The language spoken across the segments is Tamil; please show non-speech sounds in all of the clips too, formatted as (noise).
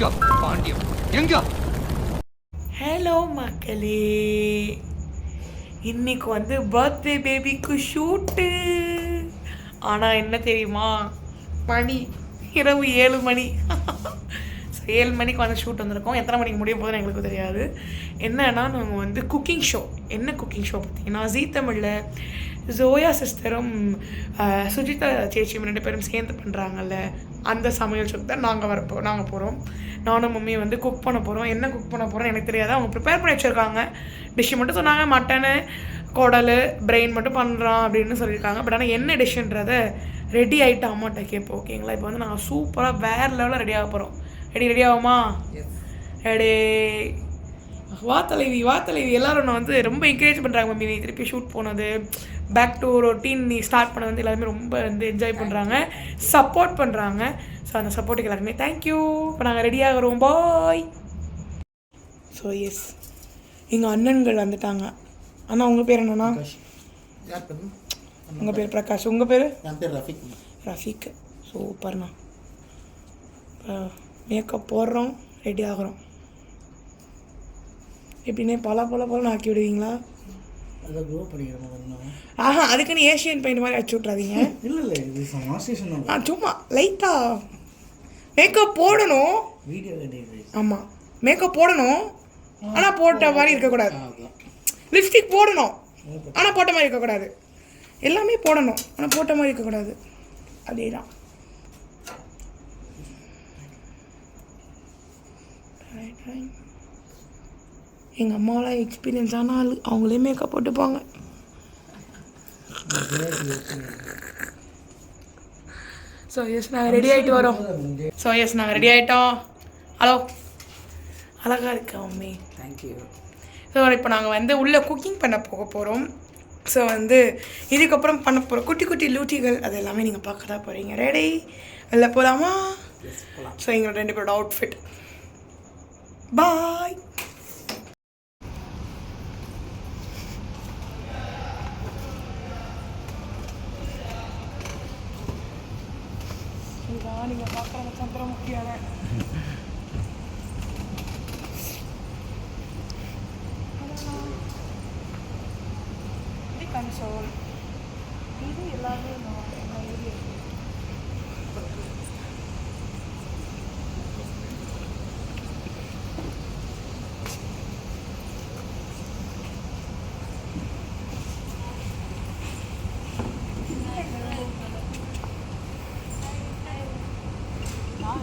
எங்க பாண்டியம் எங்க? ஹலோ மக்களே. இன்னைக்கு வந்து பர்த்டே பேபிக்கு ஷூட்டு ஆனால் என்ன தெரியுமா? மணி இரவு ஏழு மணி. (laughs) ஸோ ஏழு மணிக்கு வந்து ஷூட் வந்திருக்கோம். எத்தனை மணிக்கு முடிய போகுதுன்னு எங்களுக்கு தெரியாது. என்னன்னா நாங்கள் வந்து குக்கிங் ஷோ என்ன குக்கிங் ஷோ பார்த்தீங்கன்னா ஜீ தமிழில் ஜோயா சிஸ்டரும் சுஜிதா சேச்சியும் ரெண்டு பேரும் சேர்ந்து பண்ணுறாங்கல்ல அந்த சமையல் ஷோக்கு தான் நாங்கள் வரப்போ நாங்கள் போகிறோம் நானும் மம்மி வந்து குக் பண்ண போகிறோம் என்ன குக் பண்ண போகிறோம் எனக்கு தெரியாது. அவங்க ப்ரிப்பேர் பண்ணி வச்சுருக்காங்க. டிஷ்ஷு மட்டும் சொன்னாங்க. மட்டனு குடல் பிரெயின் மட்டும் பண்ணுறான் அப்படின்னு சொல்லியிருக்காங்க. பட் ஆனால் என்ன டிஷ்ஷுன்றதை ரெடி ஆகிட்டு அம்மாட்ட கேட்போம் ஓகேங்களா இப்போ வந்து நாங்கள் சூப்பராக வேறு லெவலில் ரெடி ஆக போகிறோம் ரெடி ரெடி ஆகுமா? ரெடி வா தலைவி வா தலைவி. எல்லாரும் நான் வந்து ரொம்ப என்கரேஜ் பண்ணுறாங்க மம்மி. நீ திருப்பி ஷூட் போனது பேக் டு ரொட்டீன் நீ ஸ்டார்ட் பண்ண வந்து எல்லாருமே ரொம்ப வந்து என்ஜாய் பண்ணுறாங்க சப்போர்ட் பண்ணுறாங்க ஸோ அந்த சப்போர்ட்டுக்கு எல்லாருமே தேங்க்யூ இப்போ நாங்கள் ரெடி ஆகிறோம். பாய் ஸோ எஸ் எங்கள் அண்ணன்கள் வந்துட்டாங்க. அண்ணா உங்கள் பேர் என்னண்ணா? உங்கள் பேர்? பிரகாஷ். உங்கள் பேர்? என் பேர் ரஃபிக். ரஃபீக். சூப்பர்ண்ணா. மேக்கப் போடுறோம் ரெடி ஆகிறோம். எப்படின்னே பல பல பலன்னு ஆக்கி விடுவீங்களா? அதை க்ரோ ஆஹா அதுக்குன்னு ஏஷியன் பெயிண்ட் மாதிரி அடிச்சு விட்றாதீங்க இல்லை இல்லை இது மாஸ்டேஷன் தான். ஆ சும்மா லைட்டா மேக்கப் போடணும். வீடியோ ஆமாம் மேக்கப் போடணும். ஆனால் போட்ட மாதிரி இருக்கக்கூடாது. லிப்ஸ்டிக் போடணும். ஆனால் போட்ட. மாதிரி இருக்கக்கூடாது. எல்லாமே போடணும். ஆனால் போட்ட மாதிரி இருக்கக்கூடாது. அதே தான் எங்கள் அம்மாவெலாம் எக்ஸ்பீரியன்ஸ் ஆன ஆள் அவங்களே மேக்கப் போட்டுப்பாங்க. ஸோ எஸ் நாங்கள் ரெடி ஆகிட்டு வரோம். ஸோ எஸ் நாங்கள் ரெடி ஆகிட்டோம் ஹலோ அழகாக இருக்கா மம்மி? தேங்க்யூ ஸோ இப்போ நாங்கள் வந்து உள்ளே குக்கிங் பண்ண போக போகிறோம் ஸோ வந்து இதுக்கப்புறம் பண்ண போகிற குட்டி குட்டி லூட்டிகள் அது எல்லாமே நீங்கள் பார்க்க தான் போகிறீங்க ரெடி வெளில போகலாமா ஸோ எங்களோட ரெண்டு பேரோட அவுட்ஃபிட் பாய் இதுதான் நீங்கள் பார்க்குற சந்திரமுக்கியான இது கன்சோல். இது எல்லாமே நான் என்ன ஏரியா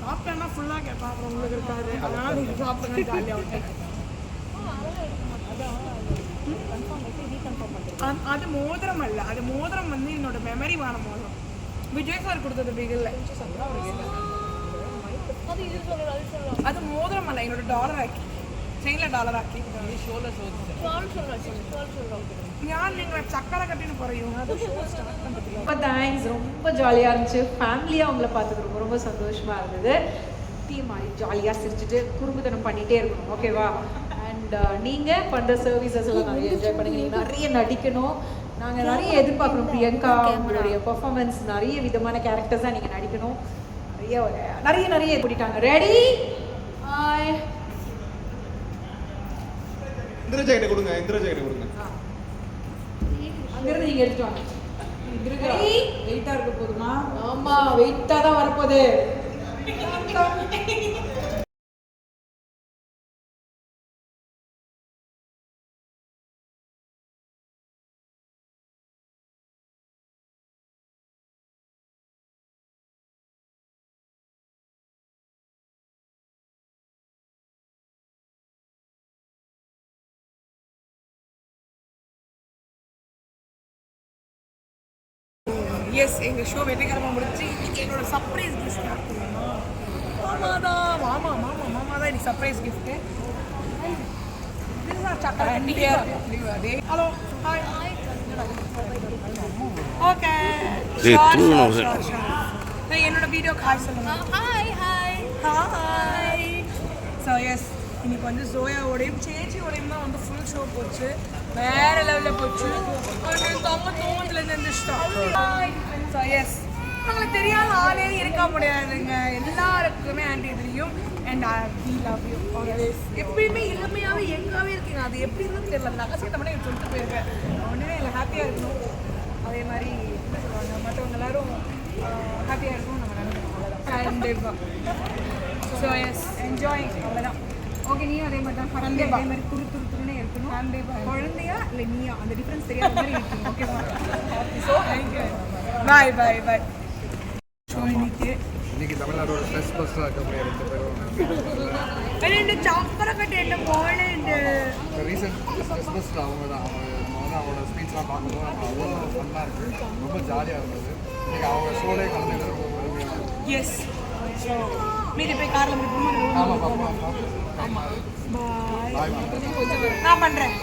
சாப்பிட்டேன்னா ஃபுல்லாக கேட்பான் அப்புறம் உங்களுக்கு இருக்காது அதனால நீங்கள் சாப்பிடுங்க ஜாலியாக அது மோதிரம் அல்ல அது மோதிரம் வந்து என்னோட மெமரிமான மோதிரம் விஜய் சார் கொடுத்தது அப்படி இல்லை அது மோதிரம் அல்ல என்னோட டாலர் ஆக்கி செயினில் டாலர் ஆக்கி ഞാൻ നിങ്ങളെ ചക്കര കട്ടിന് പറയൂ ரொம்ப தேங்க்ஸ் ரொம்ப ஜாலியாக இருந்துச்சு ஃபேமிலியாக அவங்கள பார்த்தது ரொம்ப ரொம்ப சந்தோஷமாக இருந்தது டீம் மாதிரி ஜாலியாக சிரிச்சுட்டு குறும்புத்தனம் பண்ணிகிட்டே இருக்கணும் ஓகேவா அண்ட் நீங்கள் பண்ணுற சர்வீசஸ் எல்லாம் நிறைய என்ஜாய் பண்ணுங்க நீங்கள் நிறைய நடிக்கணும் நாங்கள் நிறைய எதிர்பார்க்குறோம் பிரியங்கா உங்களுடைய பெர்ஃபார்மன்ஸ் நிறைய விதமான கேரக்டர்ஸாக நீங்கள் நடிக்கணும் நிறைய ஒரு நிறைய நிறைய கூட்டிட்டாங்க ரெடி இந்திர ஜாக்கெட்டை கொடுங்க இந்திர ஜாக்கெட்டை கொடுங்க அங்கிருந்து நீங்கள் எடுத்துட்டு வாங்க. வெயிட்டாக இருக்க போதுமா? ஆமாம் வெயிட்டாக தான் வரப்போகுது. எஸ் எங்கள் ஷோ வெற்றிகரமாக முடிச்சு இன்னைக்கு என்னோட சர்ப்ரைஸ் கிஃப்ட் யார் தெரியுமா மாமா தான் மாமா மாமா மாமா தான் இன்னைக்கு surprise gift hello hi okay. என்னோட வீடியோ ஹாய் சொல்லுங்க. Hi hi hi so yes இன்னைக்கு வந்து ஜோயாவோடையும் சேச்சியோடையும் தான் வந்து ஃபுல் ஷோ போச்சு. வேற லெவலில் போச்சு. அவங்க தூங்கத்துலேருந்து எழுந்திரிச்சிட்டோம் ஸோ எஸ் உங்களுக்கு தெரியாத ஆளே இருக்க முடியாதுங்க. எல்லாருக்குமே ஆண்டி தெரியும். And we love you always எப்பயுமே இளமையாகவே எங்காவே இருக்கீங்க? அது எப்படி எப்படின்னு தெரியல. நகசத்தை மட்டும் எனக்கு சொல்லிட்டு போயிருக்கேன் ஒன்றுமே இல்லை ஹாப்பியாக இருக்கணும். அதே மாதிரி என்ன சொல்லுவாங்க மற்றவங்க எல்லாரும் ஹாப்பியாக இருக்கணும். நம்ம நினைக்கிறோம். கண்டிப்பாக ஸோ எஸ் என்ஜாயிங் அவ்வளோதான் ஓகே நீயும் அதே மாதிரி தான் ஃபர்ஸ்ட் அதே மாதிரி துரு துரு துருன்னு இருக்கணும். குழந்தையா இல்லை நீயா? அந்த டிஃப்ரென்ஸ் தெரியாத மாதிரி இருக்கீங்க ஓகேவா ஸோ தேங்க்யூ பாய் பாய் பாய் இன்னைக்கு இன்னைக்கு தமிழ்நாடோட ஸ்ட்ரெஸ் பஸ்ஸாக இருக்கக்கூடிய ரெண்டு பேரும் ரெண்டு சாப்பரக்கட்டு என்ன போனேன் ரீசெண்ட் ஸ்ட்ரெஸ் பஸ்ஸில் அவங்க தான். அவங்க அவங்களோட ஸ்பீச்லாம் பார்க்கும்போது நம்ம அவ்வளோ ஃபன்னாக இருக்குது ரொம்ப ஜாலியாக இருந்தது. இன்னைக்கு அவங்க ஷோலே கலந்துக்கிறது ரொம்ப. எஸ் மீதி போய் காரில் முடிப்போம் ஆமாம் பாய் பாய் நான் பண்ணுறேன்